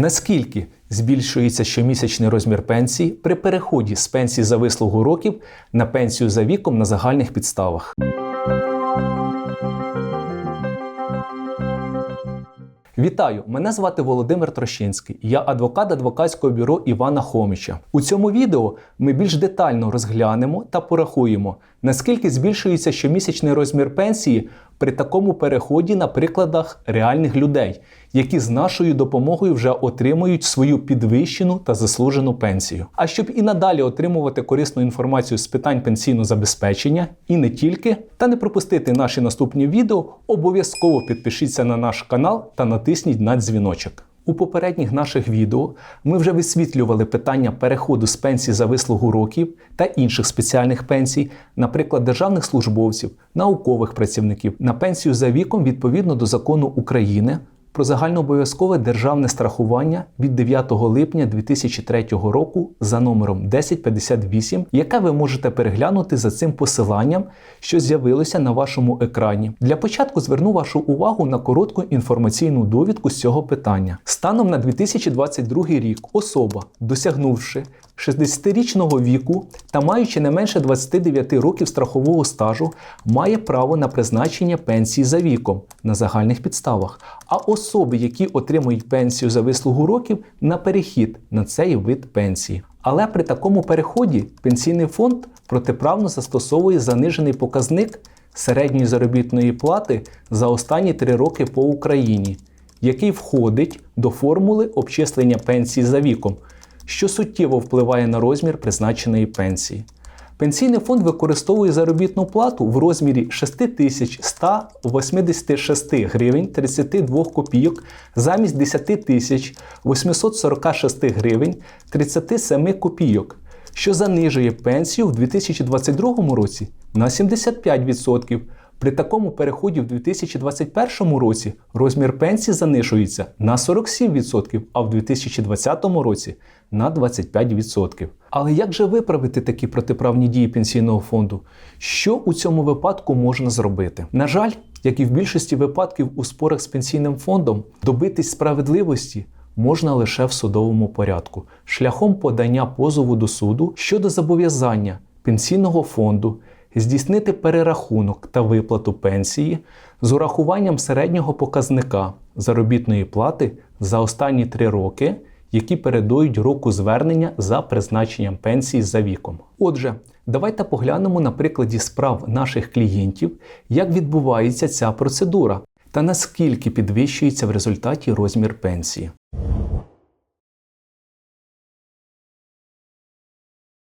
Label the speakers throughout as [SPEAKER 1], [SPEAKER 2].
[SPEAKER 1] Наскільки збільшується щомісячний розмір пенсії при переході з пенсії за вислугу років на пенсію за віком на загальних підставах? Вітаю! Мене звати Володимир Трощинський. Я адвокат адвокатського бюро Івана Хомича. У цьому відео ми більш детально розглянемо та порахуємо, наскільки збільшується щомісячний розмір пенсії при такому переході на прикладах реальних людей, які з нашою допомогою вже отримують свою підвищену та заслужену пенсію. А щоб і надалі отримувати корисну інформацію з питань пенсійного забезпечення і не тільки, та не пропустити наші наступні відео, обов'язково підпишіться на наш канал та натисніть на дзвіночок. У попередніх наших відео ми вже висвітлювали питання переходу з пенсії за вислугу років та інших спеціальних пенсій, наприклад, державних службовців, наукових працівників на пенсію за віком відповідно до закону України про загальнообов'язкове державне страхування від 9 липня 2003 року за номером 1058, яке ви можете переглянути за цим посиланням, що з'явилося на вашому екрані. Для початку зверну вашу увагу на коротку інформаційну довідку з цього питання. Станом на 2022 рік особа, досягнувши 60-річного віку та маючи не менше 29 років страхового стажу, має право на призначення пенсії за віком на загальних підставах, а особи, які отримують пенсію за вислугу років, на перехід на цей вид пенсії. Але при такому переході пенсійний фонд протиправно застосовує занижений показник середньої заробітної плати за останні три роки по Україні, який входить до формули обчислення пенсії за віком що суттєво впливає на розмір призначеної пенсії. Пенсійний фонд використовує заробітну плату в розмірі 6186 гривень 32 копійок замість 10 846 гривень 37 копійок, що занижує пенсію в 2022 році на 75%. При такому переході в 2021 році розмір пенсії занижується на 47%, а в 2020 році на 25%. Але як же виправити такі протиправні дії пенсійного фонду? Що у цьому випадку можна зробити? На жаль, як і в більшості випадків у спорах з пенсійним фондом, добитись справедливості. Можна лише в судовому порядку, шляхом подання позову до суду щодо зобов'язання пенсійного фонду здійснити перерахунок та виплату пенсії з урахуванням середнього показника заробітної плати за останні три роки, які передують року звернення за призначенням пенсії за віком. Отже, давайте поглянемо на прикладі справ наших клієнтів, як відбувається ця процедура та наскільки підвищується в результаті розмір пенсії.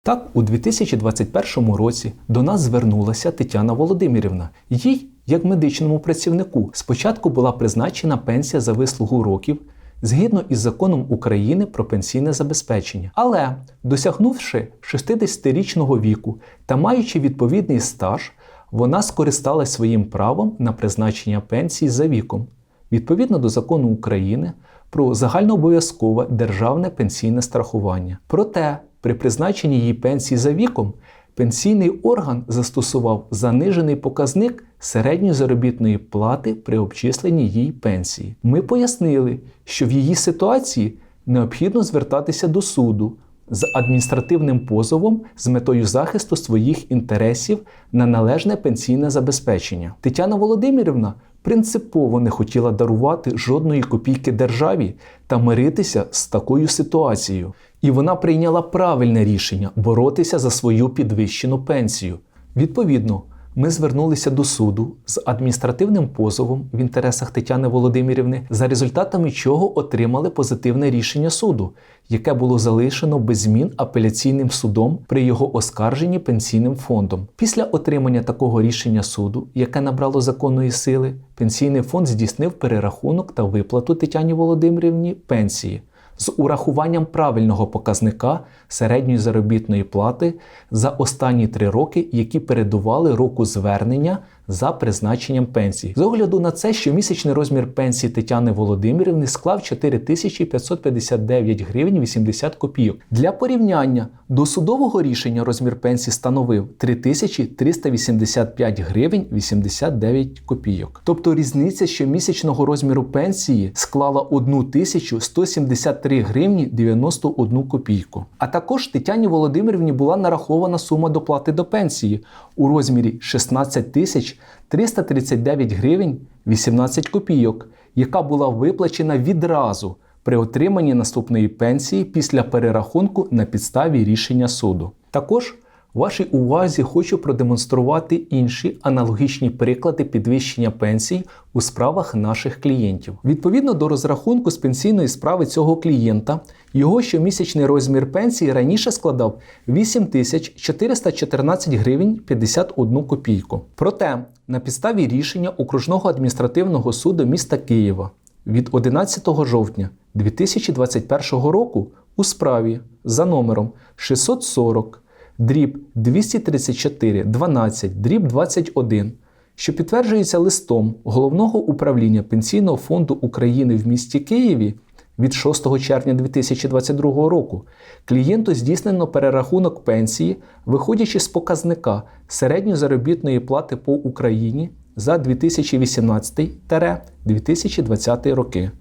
[SPEAKER 1] Так, у 2021 році до нас звернулася Тетяна Володимирівна. Їй, як медичному працівнику, спочатку була призначена пенсія за вислугу років згідно із законом України про пенсійне забезпечення. Але, досягнувши 60-річного віку та маючи відповідний стаж, вона скористалась своїм правом на призначення пенсії за віком відповідно до закону України про загальнообов'язкове державне пенсійне страхування. Проте при призначенні її пенсії за віком пенсійний орган застосував занижений показник середньої заробітної плати при обчисленні її пенсії. Ми пояснили, що в її ситуації необхідно звертатися до суду з адміністративним позовом з метою захисту своїх інтересів на належне пенсійне забезпечення. Тетяна Володимирівна принципово не хотіла дарувати жодної копійки державі та миритися з такою ситуацією. І вона прийняла правильне рішення боротися за свою підвищену пенсію. Відповідно, ми звернулися до суду з адміністративним позовом в інтересах Тетяни Володимирівни, за результатами чого отримали позитивне рішення суду, яке було залишено без змін апеляційним судом при його оскарженні пенсійним фондом. Після отримання такого рішення суду, яке набрало законної сили, пенсійний фонд здійснив перерахунок та виплату Тетяні Володимирівні пенсії з урахуванням правильного показника середньої заробітної плати за останні три роки, які передували року звернення за призначенням пенсії. З огляду на це, що місячний розмір пенсії Тетяни Володимирівни склав 4559 гривень 80 копійок. Для порівняння до судового рішення розмір пенсії становив 3385 гривень 89 копійок. Тобто різниця щомісячного розміру пенсії склала 1173 гривні 91 копійку. А також Тетяні Володимирівні була нарахована сума доплати до пенсії у розмірі 16 тисяч 339 гривень 18 копійок, яка була виплачена відразу при отриманні наступної пенсії після перерахунку на підставі рішення суду. Також Вашій увазі хочу продемонструвати інші аналогічні приклади підвищення пенсій у справах наших клієнтів. Відповідно до розрахунку з пенсійної справи цього клієнта, його щомісячний розмір пенсії раніше складав 8414 гривень 51 копійку. Проте на підставі рішення окружного адміністративного суду міста Києва від 11 жовтня 2021 року у справі за номером 640 дріб 234 12 дріб 21, що підтверджується листом Головного управління Пенсійного фонду України в місті Києві від 6 червня 2022 року, клієнту здійснено перерахунок пенсії, виходячи з показника середньої заробітної плати по Україні за 2018-2020 роки.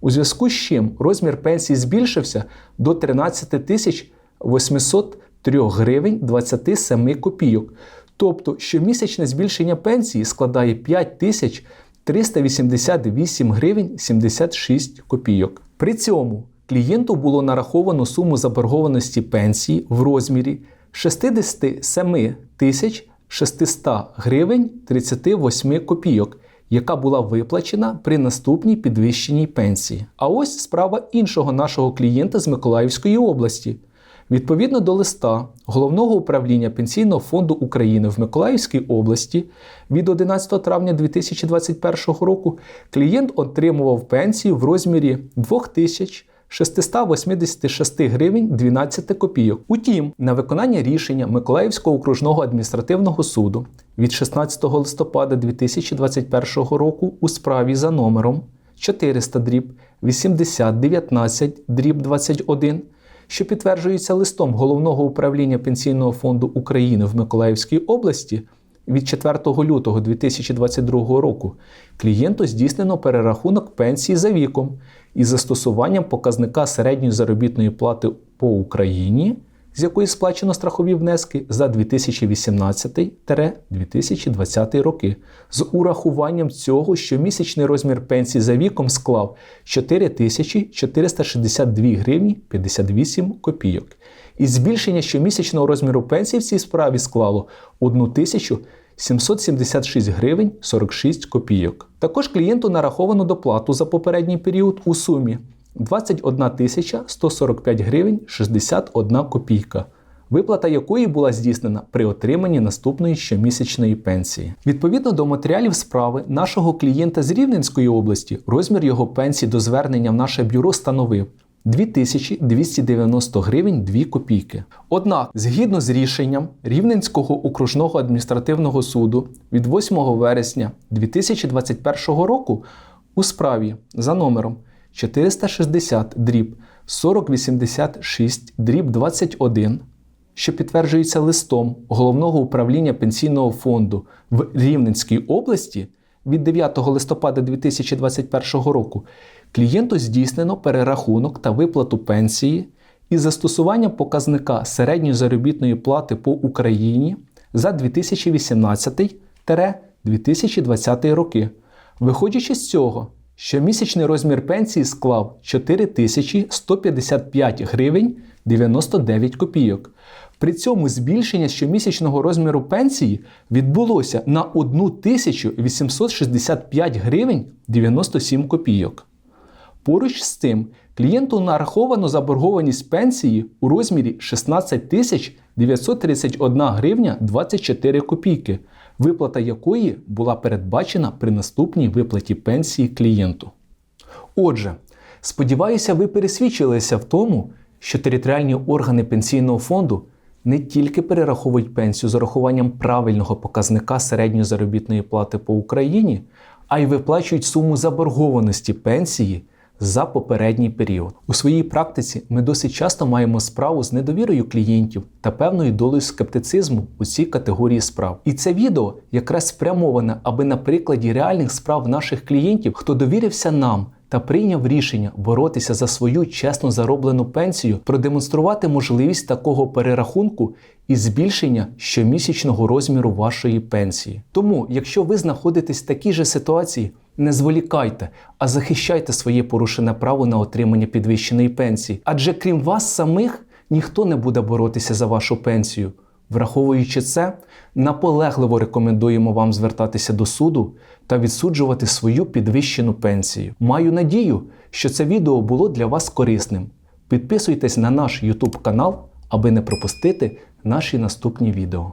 [SPEAKER 1] У зв'язку з чим розмір пенсії збільшився до 13 тисяч 800 3 гривень 27 копійок. Тобто щомісячне збільшення пенсії складає 5 тисяч 388 гривень 76 копійок. При цьому клієнту було нараховано суму заборгованості пенсії в розмірі 67 тисяч 600 гривень 38 копійок, яка була виплачена при наступній підвищеній пенсії. А ось справа іншого нашого клієнта з Миколаївської області. Відповідно до листа Головного управління Пенсійного фонду України в Миколаївській області від 11 травня 2021 року клієнт отримував пенсію в розмірі 2686 гривень 12 копійок. Утім, на виконання рішення Миколаївського окружного адміністративного суду від 16 листопада 2021 року у справі за номером 400 дріб 8019 дріб 21 що підтверджується листом Головного управління Пенсійного фонду України в Миколаївській області від 4 лютого 2022 року, клієнту здійснено перерахунок пенсії за віком із застосуванням показника середньої заробітної плати по Україні з якої сплачено страхові внески за 2018-2020 роки, з урахуванням цього, що місячний розмір пенсії за віком склав 4462 гривні 58 копійок. І збільшення щомісячного розміру пенсії в цій справі склало 1776 гривень 46 копійок. Також клієнту нараховано доплату за попередній період у сумі 21 тисяча 145 гривень 61 копійка, виплата якої була здійснена при отриманні наступної щомісячної пенсії. Відповідно до матеріалів справи нашого клієнта з Рівненської області, розмір його пенсії до звернення в наше бюро становив 2290 гривень 2 копійки. Однак, згідно з рішенням Рівненського окружного адміністративного суду від 8 вересня 2021 року у справі за номером 460 дріб 4086 дріб 21, що підтверджується листом Головного управління Пенсійного фонду в Рівненській області від 9 листопада 2021 року, клієнту здійснено перерахунок та виплату пенсії із застосуванням показника середньої заробітної плати по Україні за 2018-2020 роки. Виходячи з цього, Щомісячний розмір пенсії склав 4155 гривень 99 копійок. При цьому збільшення щомісячного розміру пенсії відбулося на 1865 гривень 97 копійок. Поруч з цим клієнту нараховано заборгованість пенсії у розмірі 16 931 гривня 24 копійки, виплата якої була передбачена при наступній виплаті пенсії клієнту. Отже, сподіваюся, ви пересвідчилися в тому, що територіальні органи пенсійного фонду не тільки перераховують пенсію з урахуванням правильного показника середньої заробітної плати по Україні, а й виплачують суму заборгованості пенсії за попередній період. У своїй практиці ми досить часто маємо справу з недовірою клієнтів та певною долею скептицизму у цій категорії справ. І це відео якраз спрямоване, аби на прикладі реальних справ наших клієнтів, хто довірився нам. Та прийняв рішення боротися за свою чесно зароблену пенсію, продемонструвати можливість такого перерахунку і збільшення щомісячного розміру вашої пенсії. Тому, якщо ви знаходитесь в такій же ситуації, не зволікайте, а захищайте своє порушене право на отримання підвищеної пенсії. Адже крім вас самих ніхто не буде боротися за вашу пенсію. Враховуючи це, наполегливо рекомендуємо вам звертатися до суду та відсуджувати свою підвищену пенсію. Маю надію, що це відео було для вас корисним. Підписуйтесь на наш YouTube канал, аби не пропустити наші наступні відео.